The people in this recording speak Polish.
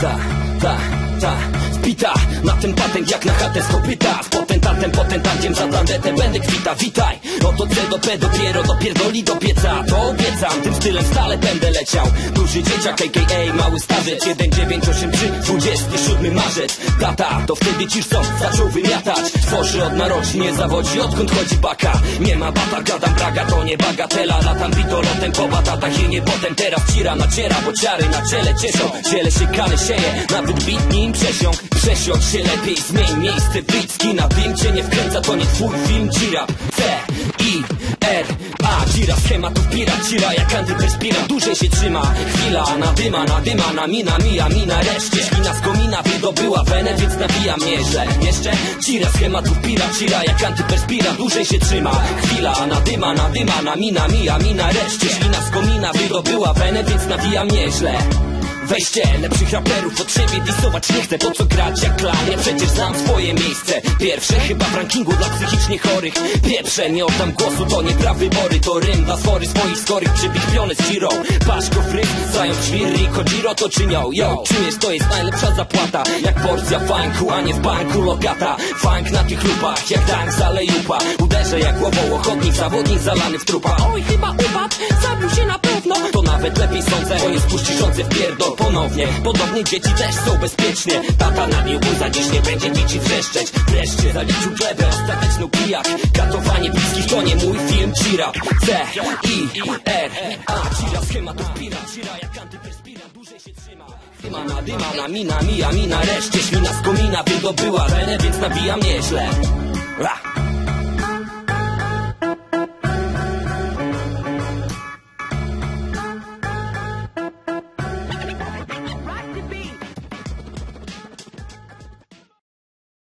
ta, ta, ta Wbita na ten patent jak na chatę z kopyta. Z potentatem, potentanciem za planetę będę kwita. Witaj, oto C do P dopiero dopierdoli do pieca To obiecam, tym stylem stale będę leciał. Duży dzieciak, a.k.a. mały starzec. 1983, 27 marzec. Data, to wtedy ci są zaczął wymiatać. Tworzy od narocznie, nie zawodzi odkąd chodzi baka. Nie ma bata, gadam braga, to nie bagatela. Latam pitolotem po batatach i nie potem Teraz cira naciera, bo ciary na czele cieszą. Ziele się kany sieje, nawet bit nim przesiąg Przesiądź się lepiej, zmień miejsce Bicki na dym cię nie wkręca, to nie twój film Cira, C, I, R, A Cira, schematów pirat, cira jak antyperspirant Dłużej się trzyma, chwila, nadyma, nadyma Na mina, mija, mina, reszcie. Ślina z komina wydobyła wenę, więc nabija mnie źle Jeszcze. Cira, schematów pirat, cira jak antyperspirant Dłużej się trzyma, chwila, nadyma, nadyma Na mina, mija, mina, reszcie. Ślina z komina wydobyła wenę, więc nabija mnie Weźcie lepszych raperów od siebie disować. Nie chcę Po co grać jak klan, ja przecież znam swoje miejsce. Pierwsze chyba w rankingu dla psychicznie chorych. Pieprze, nie oddam głosu, to nie pra wybory To rym dla sfory swoich skorych. Przybich piony z Giro. Paszko fryk, zając świrri, Kojiro to czynią. Yo, czujesz to? Jest najlepsza zapłata. Jak porcja funku, a nie w banku lokata Funk na tych lupach, jak dank z alejupa Uderzę jak głową ochotnik, zawodnik zalany w trupa. Oj, chyba puszczyszący w pierdol ponownie. Podobnie dzieci też są bezpiecznie Tata nabił za dziś nie będzie dzieci wrzeszczeć. Wreszcie zaliczył glebę, ostateczną pijak. Katowanie bliskich to nie mój film Cira C, I, R, A. Cira schematów pirat, Cira jak antyperspirant Dłużej się trzyma. Dyma na dyma na mina, mija, mina. Reszcie ślina z komina wydobyła wenę, więc nabijam nieźle Ra.